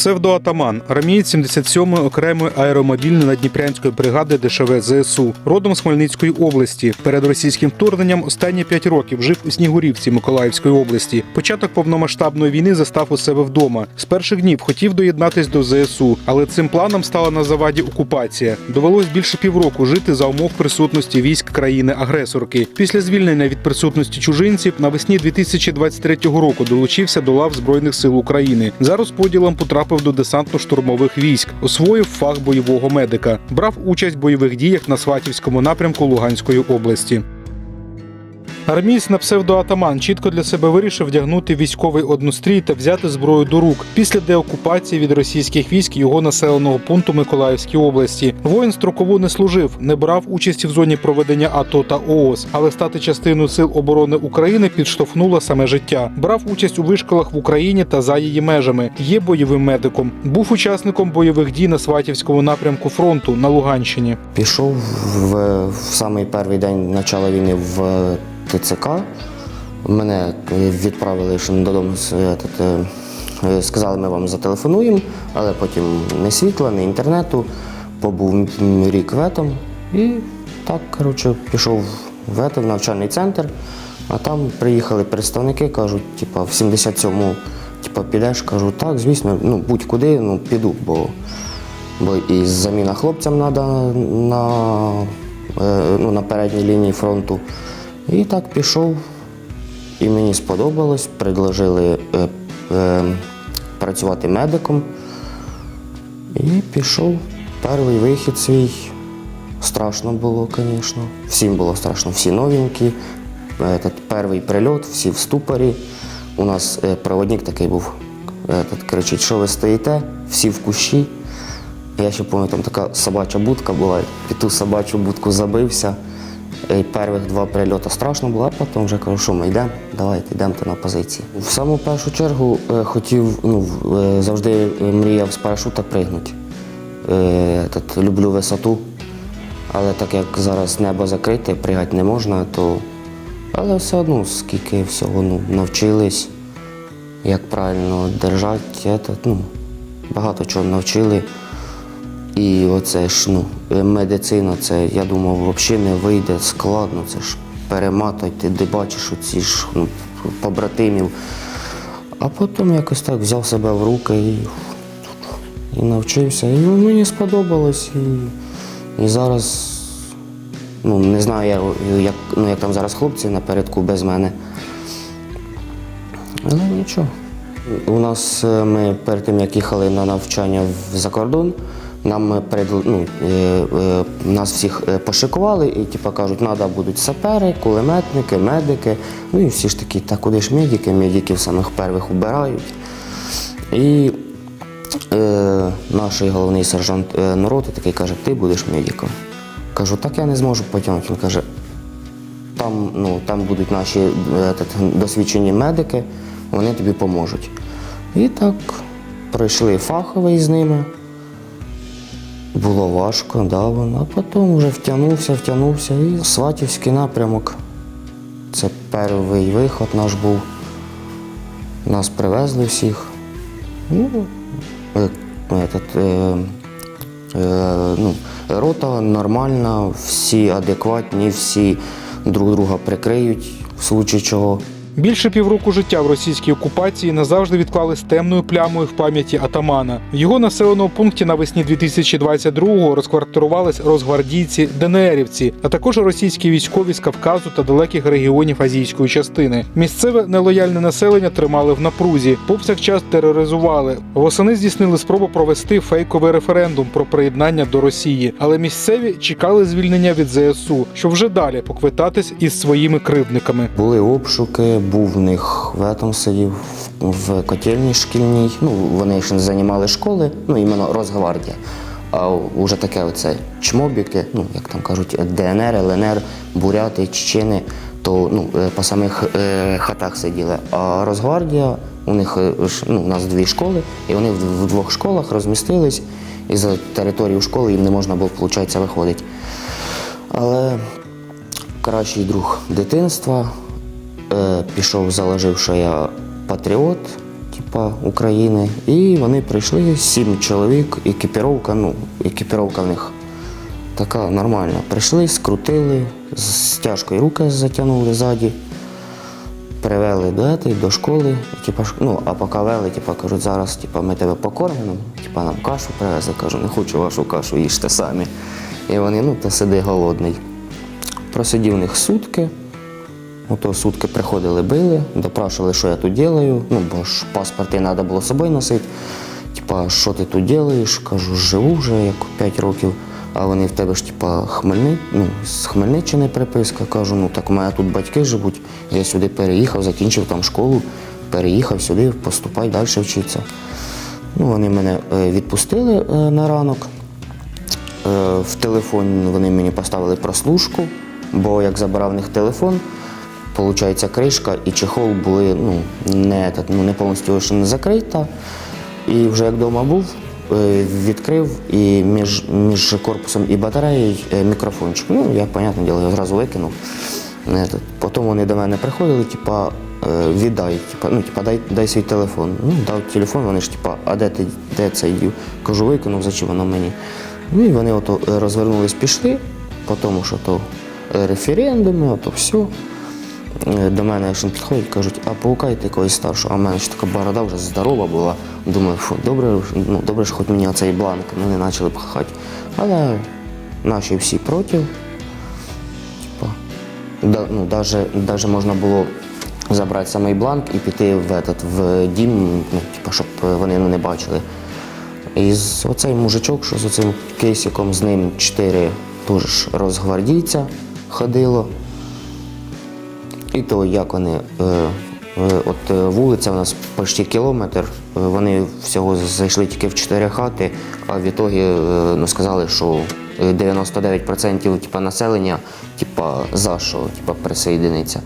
Псевдоатаман, армієць 77-ї окремої аеромобільної надніпрянської бригади ДШВ ЗСУ, родом з Хмельницької області. Перед російським вторгненням останні п'ять років жив у Снігурівці Миколаївської області. Початок повномасштабної війни застав у себе вдома. З перших днів хотів доєднатись до ЗСУ, але цим планом стала на заваді окупація. Довелось більше півроку жити за умов присутності військ країни-агресорки. Після звільнення від присутності чужинців навесні 2023 року долучився до лав Збройних сил України. За розподілом потрапив до десантно-штурмових військ, освоїв фах бойового медика, брав участь в бойових діях на Сватівському напрямку Луганської області. Армієць на псевдоатаман чітко для себе вирішив вдягнути військовий однострій та взяти зброю до рук після деокупації від російських військ його населеного пункту Миколаївській області. Воїн строкову не служив, не брав участі в зоні проведення АТО та ООС, але стати частиною сил оборони України підштовхнуло саме життя. Брав участь у вишколах в Україні та за її межами. Є бойовим медиком. Був учасником бойових дій на Сватівському напрямку фронту на Луганщині. Пішов в, в самий перший день початку війни в ТЦК. Мене відправили ще додому. е, тут, е, Сказали, ми вам зателефонуємо, але потім не світла, не інтернету. Побув рік в етом і так, коротше, пішов в в навчальний центр, а там приїхали представники, кажуть, типа, в 77-му типа, підеш, кажу, так, звісно, ну будь-куди, ну піду, бо бо і заміна хлопцям треба на, е, ну, на передній лінії фронту. І так пішов, і мені сподобалось, предложили е, е, працювати медиком. І пішов перший вихід свій. Страшно було, звісно. Всім було страшно, всі новенькі. Этот перший прильот, всі в ступорі. У нас е, проводник такий був. Этот, кричить, що ви стоїте, всі в кущі. Я ще пам'ятаю, там така собача будка була, під ту собачу будку забився. Перших два прильоти страшно було, а потім вже кажу, що ми йдемо, давайте йдемо на позиції. В саму першу чергу е, хотів, ну, е, завжди мріяв з парашута пригнути. Е, этот, люблю висоту, але так як зараз небо закрите, пригати не можна, то. Але все одно, скільки всього ну, навчились, як правильно держати, ну, багато чого навчили. І оце ж ну, медицина, це я думав, взагалі не вийде складно. Це ж перематувати, ти бачиш оці ж ну, побратимів. А потім якось так взяв себе в руки і, і навчився. І мені сподобалось. І, і зараз ну, не знаю, я, як, ну, як там зараз хлопці напередку без мене. Але нічого. У нас е, ми перед тим, як їхали на навчання за кордон, нам е, ну, е, е, нас всіх пошикували і типу, кажуть, треба будуть сапери, кулеметники, медики. Ну і всі ж такі, та куди ж медики? Медиків самих перших убирають. І е, наш головний сержант е, народу такий каже, ти будеш медиком. Кажу, так я не зможу потягнути. Він каже, там, ну, там будуть наші е, досвідчені медики, вони тобі поможуть. І так пройшли фаховий з ними. Було важко, да, а потім вже втягнувся, втягнувся. І Сватівський напрямок. Це перший виход наш був. Нас привезли всіх. Ну, е, е, Е, ну, рота нормальна, всі адекватні, всі друг друга прикриють в случаї чого. Більше півроку життя в російській окупації назавжди відклали з темною плямою в пам'яті атамана. В його населеному пункті навесні 2022-го розквартирувались розгвардійці, ДНРівці, а також російські військові з Кавказу та далеких регіонів азійської частини. Місцеве нелояльне населення тримали в напрузі, повсякчас тероризували. Восени здійснили спробу провести фейковий референдум про приєднання до Росії, але місцеві чекали звільнення від ЗСУ, щоб вже далі поквитатись із своїми кривдниками. Були обшуки, був в них в этом сидів, в котельній шкільній. Ну, вони ще не займали школи, ну іменно Росгвардія. А вже таке оце чмобіки, ну як там кажуть, ДНР, ЛНР, буряти, чечени, то ну, е, по самих е, хатах сиділи. А Росгвардія, у них е, ну, у нас дві школи, і вони в, в двох школах розмістились, і за територію школи їм не можна було, виходить, виходити. Але кращий друг дитинства. Е, пішов, заложив, що я патріот, типа, України. І вони прийшли, сім чоловік, екіпіровка, ну, екіпіровка в них така нормальна. Прийшли, скрутили, з стяжкою руки затягнули ззаді, привели до, ети, до школи. Типа, ну, а поки вели, типа, кажуть, зараз типа, ми тебе покормимо, типа, нам кашу привезли. Кажу, не хочу вашу кашу, їжте самі. І вони, ну, то сиди голодний. Просидів у них сутки. Ото сутки приходили, били, допрашували, що я тут делаю. Ну, бо ж паспорти треба було з собою носити. Типа, що ти тут робиш? Кажу, живу вже як 5 років. А вони в тебе ж, типа, Хмельни... ну, з Хмельниччини переписка. Кажу, ну так у мене тут батьки живуть. Я сюди переїхав, закінчив там школу, переїхав сюди, поступай далі вчитися. Ну, вони мене е, відпустили е, на ранок. Е, В телефон вони мені поставили прослушку, бо як забирав в них телефон, виходить, кришка і чехол були ну, не, ну, не повністю ще не закрита. І вже як вдома був, е, відкрив і між, між корпусом і батареєю е, мікрофончик. Ну, я, понятне діло, його зразу викинув. Потім вони до мене приходили, типа, е, віддай, типа, ну, типа, дай, дай свій телефон. Ну, дав телефон, вони ж, типа, а де ти де це дів? Кажу, викинув, зачем воно мені? Ну і вони ото розвернулись, пішли, по тому, що то референдуми, ото все. Е, До мене ще підходять, кажуть, а паукайте якогось старшого, а в мене ж така борода вже здорова була. Думаю, фу, добре, ну, добре, що хоч мені оцей бланк, ну не почали пхати. Але наші всі проти. Типа, да, ну, даже, даже можна було забрати самий бланк і піти в, этот, в дім, ну, типа, щоб вони не бачили. І з оцей мужичок, що з оцим кейсиком, з ним чотири теж ж розгвардійця ходило. І то, як вони, е, е, от е, вулиця у нас почти кілометр, вони всього зайшли тільки в чотири хати, а в ітогі ну, сказали, що е, 99% типа, населення типа, за що типа, присоєдиниться.